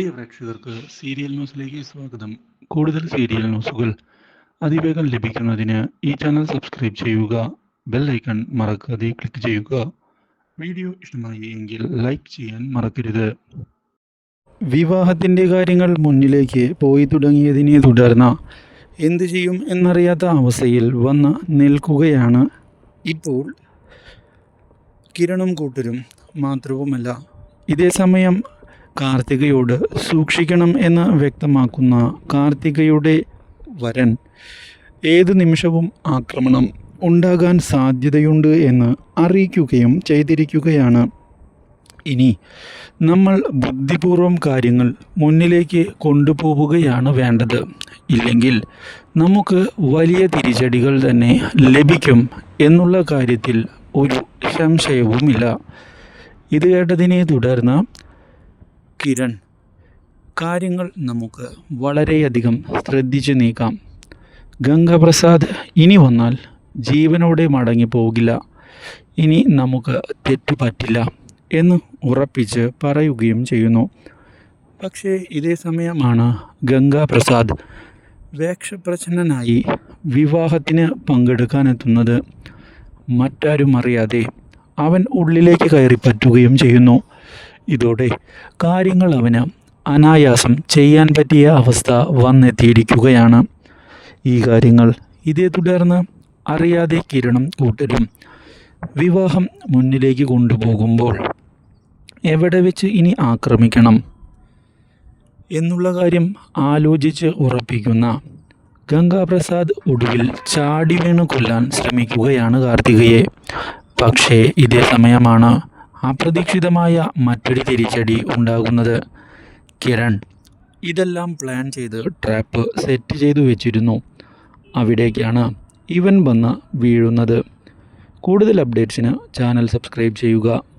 പ്രിയ പ്രേക്ഷകർക്ക് സീരിയൽ ന്യൂസിലേക്ക് സ്വാഗതം. കൂടുതൽ സീരിയൽ ന്യൂസുകൾ അതിവേഗം ലഭിക്കുന്നതിന് ഈ ചാനൽ സബ്സ്ക്രൈബ് ചെയ്യുക ബെൽ ഐക്കൺ മറക്കാതെ ക്ലിക്ക് ചെയ്യുക. വീഡിയോ ഇഷ്ടമായി എങ്കിൽ ലൈക്ക് ചെയ്യാൻ മറക്കരുത്. വിവാഹത്തിന്റെ കാര്യങ്ങൾ മുന്നിലേക്ക് പോയി തുടങ്ങിയതിനെ തുടർന്ന് എന്തു ചെയ്യും എന്നറിയാത്ത അവസ്ഥയിൽ വന്ന് നിൽക്കുകയാണ്. ഇപ്പോൾ കിരണും കൂട്ടരും മാത്രവുമല്ല ഇതേ സമയം കാർത്തികയോട് സൂക്ഷിക്കണം എന്ന് വ്യക്തമാക്കുന്ന കാർത്തികയുടെ വരൻ ഏത് നിമിഷവും ആക്രമണം ഉണ്ടാകാൻ സാധ്യതയുണ്ട് എന്ന് അറിയിക്കുകയും ചെയ്തിരിക്കുകയാണ്. ഇനി നമ്മൾ ബുദ്ധിപൂർവം കാര്യങ്ങൾ മുന്നിലേക്ക് കൊണ്ടുപോവുകയാണ് വേണ്ടത്. ഇല്ലെങ്കിൽ നമുക്ക് വലിയ തിരിച്ചടികൾ തന്നെ ലഭിക്കും എന്നുള്ള കാര്യത്തിൽ ഒരു സംശയവുമില്ല. ഇത് കേട്ടതിനെ തുടർന്ന് കിരൺ കാര്യങ്ങൾ നമുക്ക് വളരെയധികം ശ്രദ്ധിച്ചു നീക്കാം. ഗംഗപ്രസാദ് ഇനി വന്നാൽ ജീവനോടെ മടങ്ങി പോകില്ല. ഇനി നമുക്ക് തെറ്റു പറ്റില്ല എന്ന് ഉറപ്പിച്ച് പറയുകയും ചെയ്യുന്നു. പക്ഷേ ഇതേ സമയമാണ് ഗംഗാപ്രസാദ് വേഷപ്രച്ഛന്നനായി വിവാഹത്തിന് പങ്കെടുക്കാനെത്തുന്നത്. മറ്റാരും അറിയാതെ അവൻ ഉള്ളിലേക്ക് കയറി പറ്റുകയും ചെയ്യുന്നു. ഇതോടെ കാര്യങ്ങൾ അവന് അനായാസം ചെയ്യാൻ പറ്റിയ അവസ്ഥ വന്നെത്തിയിരിക്കുകയാണ്. ഈ കാര്യങ്ങൾ ഇതേ തുടർന്ന് അറിയാതെ കിരണം കൂട്ടരും വിവാഹം മുന്നിലേക്ക് കൊണ്ടുപോകുമ്പോൾ എവിടെ വെച്ച് ഇനി ആക്രമിക്കണം എന്നുള്ള കാര്യം ആലോചിച്ച് ഉറപ്പിക്കുന്ന ഗംഗാപ്രസാദ് ഒടുവിൽ ചാടി വീണ് കൊല്ലാൻ ശ്രമിക്കുകയാണ് കാർത്തികയെ. പക്ഷേ ഇതേ സമയമാണ് അപ്രതീക്ഷിതമായ മറ്റൊരു തിരിച്ചടി ഉണ്ടാകുന്നത് കിരൺ. ഇതെല്ലാം പ്ലാൻ ചെയ്ത് ട്രാപ്പ് സെറ്റ് ചെയ്തു വെച്ചിരുന്നു. അവിടേക്കാണ് ഇവൻ വന്ന് വീഴുന്നത്. കൂടുതൽ അപ്ഡേറ്റ്സിന് ചാനൽ സബ്സ്ക്രൈബ് ചെയ്യുക.